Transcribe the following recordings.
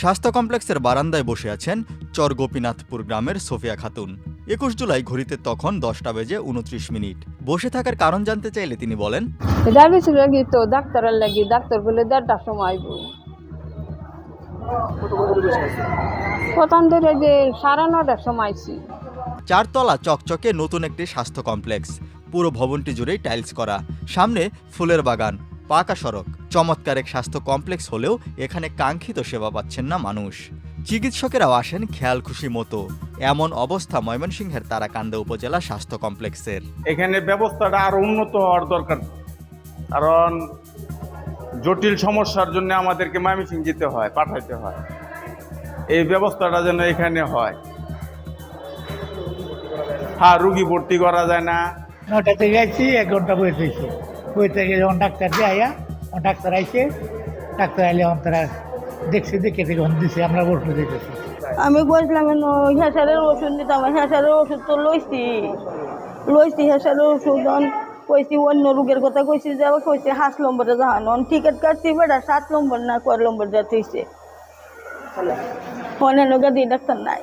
স্বাস্থ্য কমপ্লেক্সের বারান্দায় বসে আছেন চর গোপীনাথপুর গ্রামের সোফিয়া খাতুন। একুশ জুলাই ঘড়িতে তখন দশটা বেজে উনত্রিশ মিনিট। বসে থাকার কারণ জানতে চাইলে তিনি বলেন ডায়াবেটিস লাগি তো ডাক্তারের লাগি ডাক্তার বলে দেড়টার সময় আইব। প্রথম ধরে যে সাড়ে নটার সময় আইছি। চারতলা চকচকে নতুন একটি স্বাস্থ্য কমপ্লেক্স। পুরো ভবনটি জুড়েই টাইলস করা। সামনে ফুলের বাগান। পাকা সড়ক। চমৎকার এক স্বাস্থ্য কমপ্লেক্স হলেও এখানে কাঙ্ক্ষিত সেবা পাচ্ছেন না মানুষ। চিকিৎসকেরাও আসেন খেয়াল খুশি মতো। এমন অবস্থা ময়মনসিংহের তারাকান্দা উপজেলা স্বাস্থ্য কমপ্লেক্সের। এখানে ব্যবস্থাটা আরও উন্নত হওয়ার দরকার। কারণ জটিল সমস্যার জন্য আমাদেরকে ময়মনসিং যেতে হয়, পাঠাইতে হয়। এই ব্যবস্থাটা যেন এখানে হয়। হ্যাঁ রুগী ভর্তি করা যায় না। নটা থেকে আইছি, এক ঘণ্টা বসে হয়েছে বই থেকে যখন ডাক্তার দিয়ে আয়া ডাক্তার আইছে। ডাক্তার আইলে তখন তারা দেখছে, দেখে দেখে তখন দিছে, আমরা ওষুধ দিতেছি। আমি বলছিলাম হেসারের ওষুধ নিতাম হেসারের ওষুধ তো লইছি। লইছি হেসারের ওষুধ, অন কইছি অন্য রোগের কথা কইছি যে কইছি হাঁস নম্বরে যাহানো টিকিট কাটছি, বেটা, সাত নম্বর না, কয় নম্বর যাতে হইছে অন্যান্য গাদি ডাক্তার নাই।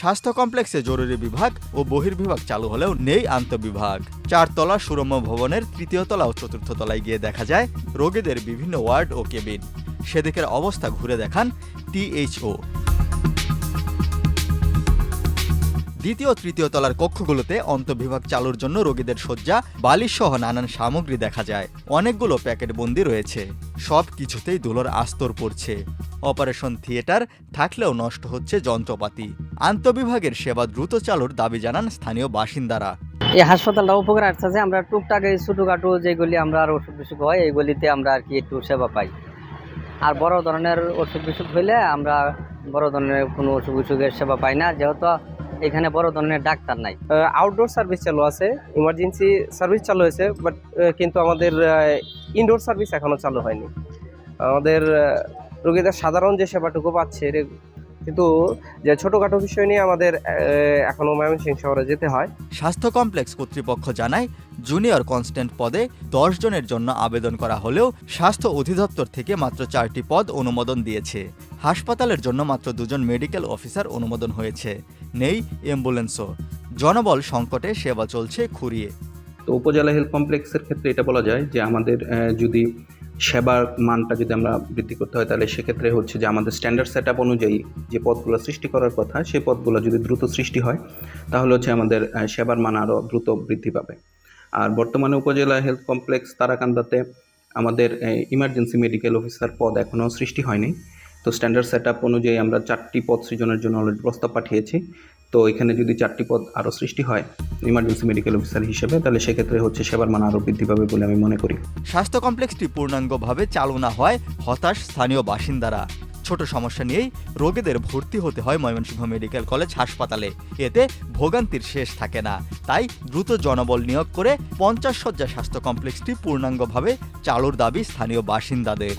স্বাস্থ্য কমপ্লেক্সে জরুরি বিভাগ ও বহির্বিভাগ চালু হলেও নেই আন্তঃবিভাগ। চারতলা সুরম্য ভবনের তৃতীয় তলা ও চতুর্থ তলায় গিয়ে দেখা যায় রোগীদের বিভিন্ন ওয়ার্ড ও কেবিন। সেদিকের অবস্থা ঘুরে দেখান টিএইচও। দ্বিতীয় তৃতীয় তলার কক্ষগুলোতে অন্তঃবিভাগ চালুর জন্য রোগীদের শয্যা, বালিশ সহ নানান সামগ্রী দেখা যায়। অনেকগুলো প্যাকেট বন্দি রয়েছে। সব কিছুতেই ধুলোর আস্তর পড়ছে। অপারেশন থিয়েটার থাকলেও নষ্ট হচ্ছে যন্ত্রপাতি। আন্তঃবিভাগের সেবা দ্রুত চালুর দাবি জানান স্থানীয় বাসিন্দারা। এই হাসপাতালটা উপকার আসছে যে আমরা টুকটাক এই ছোটোখাটো যেগুলি আমরা আর ওষুধ বিসুখ হয়, এইগুলিতে আমরা আর কি একটু সেবা পাই। আর বড় ধরনের অসুখ বিসুখ হইলে আমরা বড় ধরনের কোনো অসুখ বিসুখের সেবা পাই না। যেহেতু এখানে বড় ধরনের ডাক্তার নাই। আউটডোর সার্ভিস চালু আছে ইমার্জেন্সি সার্ভিস চালু হয়েছে বাট কিন্তু আমাদের ইনডোর সার্ভিস এখনও চালু হয়নি। আমাদের রোগীদের সাধারণ যে সেবাটুকু পাচ্ছে কিন্তু যে ছোটোখাটো বিষয় নিয়ে আমাদের আহ, এখনও ময়মনসিংহ শহরে যেতে হয়। স্বাস্থ্য কমপ্লেক্স কর্তৃপক্ষ জানায় জুনিয়র কনস্ট্যান্ট পদে দশ জনের জন্য আবেদন করা হলেও স্বাস্থ্য অধিদপ্তর থেকে মাত্র চারটি পদ অনুমোদন দিয়েছে। হাসপাতালের জন্য মাত্র দুজন মেডিকেল অফিসার অনুমোদন হয়েছে। নেই অ্যাম্বুলেন্সও। জনবল সংকটে সেবা চলছে খুঁড়িয়ে। তো উপজেলা হেলথ কমপ্লেক্সের ক্ষেত্রে এটা বলা যায় যে আমাদের যদি সেবার মানটা যদি আমরা বৃদ্ধি করতে হয়, তাহলে সেক্ষেত্রে হচ্ছে যে আমাদের স্ট্যান্ডার্ড সেট আপ অনুযায়ী যে পদগুলো সৃষ্টি করার কথা, সেই পদগুলো যদি দ্রুত সৃষ্টি হয়, তাহলে হচ্ছে আমাদের সেবার মান আরও দ্রুত বৃদ্ধি পাবে। আর বর্তমানে উপজেলা হেলথ কমপ্লেক্স তারাকান্দাতে আমাদের ইমার্জেন্সি মেডিকেল অফিসার পদ এখনও সৃষ্টি হয়নি। তো স্ট্যান্ডার্ড সেট আপ অনুযায়ী আমরা চারটি পদ সৃজনের জন্য অলরেডি প্রস্তাব পাঠিয়েছি। তো এখানে যদি চারটি পদ আরও সৃষ্টি হয় ইমার্জেন্সি মেডিকেল অফিসার হিসেবে, তাহলে সেক্ষেত্রে হচ্ছে সেবার মান আরও বৃদ্ধি পাবে বলে আমি মনে করি। স্বাস্থ্য কমপ্লেক্সটি পূর্ণাঙ্গভাবে চালু না হয় হতাশ স্থানীয় বাসিন্দারা। ছোট সমস্যা নিয়েই রোগীদের ভর্তি হতে হয় ময়মনসিংহ মেডিকেল কলেজ হাসপাতালে। এতে ভোগান্তির শেষ থাকে না। তাই দ্রুত জনবল নিয়োগ করে পঞ্চাশ শয্যা স্বাস্থ্য কমপ্লেক্সটি পূর্ণাঙ্গভাবে চালুর দাবি স্থানীয় বাসিন্দাদের।